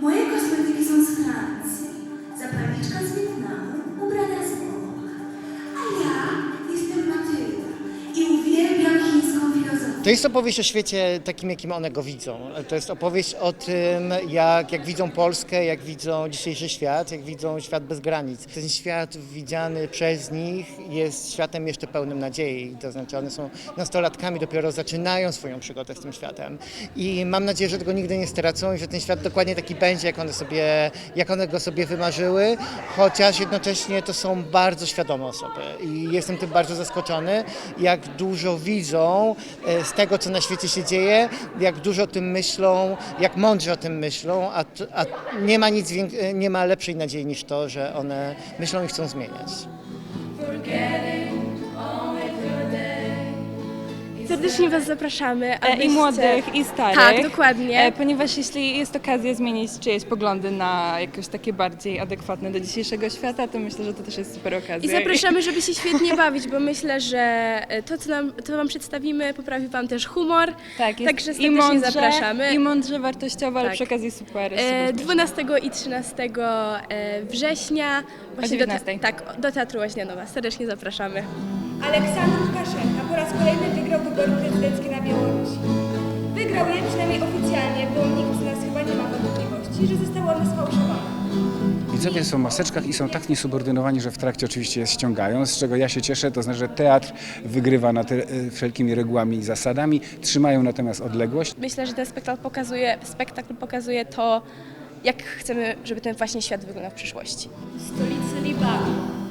Moje kosmetyki są z Francji, To jest opowieść o świecie takim, jakim one go widzą. To jest opowieść o tym, jak, jak widzą Polskę, jak widzą dzisiejszy świat, jak widzą świat bez granic. Ten świat widziany przez nich jest światem jeszcze pełnym nadziei. To znaczy one są nastolatkami, dopiero zaczynają swoją przygodę z tym światem. I mam nadzieję, że tego nigdy nie stracą i że ten świat dokładnie taki będzie, jak one, sobie, jak one go sobie wymarzyły, chociaż jednocześnie to są bardzo świadome osoby. I jestem tym bardzo zaskoczony, jak dużo widzą e, z tego, co na świecie się dzieje, jak dużo o tym myślą, jak mądrze o tym myślą, a, a nie ma nic nie ma lepszej nadziei niż to, że one myślą i chcą zmieniać. Serdecznie Was zapraszamy. E, abyście- I młodych, i starych. Tak, dokładnie. E, Ponieważ jeśli jest okazja zmienić czyjeś poglądy na jakoś takie bardziej adekwatne do dzisiejszego świata, to myślę, że to też jest super okazja. I zapraszamy, żeby się świetnie bawić, bo myślę, że e, to, co, nam, co Wam przedstawimy, poprawi Wam też humor. Tak, jest Także i serdecznie mądrze, zapraszamy. I mądrze, wartościowo, ale Tak. przy okazji super. E, super 12 i 13 e, września. Właśnie do, 19. tak, do Teatru Łaźnianowa. Serdecznie zapraszamy. Aleksander Łukaszenka po raz kolejny wygrał wybory prezydenckie na Białorusi. Wygrał je przynajmniej oficjalnie, bo nikt z nas chyba nie ma wątpliwości, że zostały one sfałszowane. Widzowie są w maseczkach i są tak niesubordynowani, że w trakcie oczywiście je ściągają, z czego ja się cieszę, to znaczy, że teatr wygrywa nad e, wszelkimi regułami i zasadami, trzymają natomiast odległość. Myślę, że ten spektakl pokazuje, spektakl pokazuje to, jak chcemy, żeby ten właśnie świat wyglądał w przyszłości. Stolicy Libanu,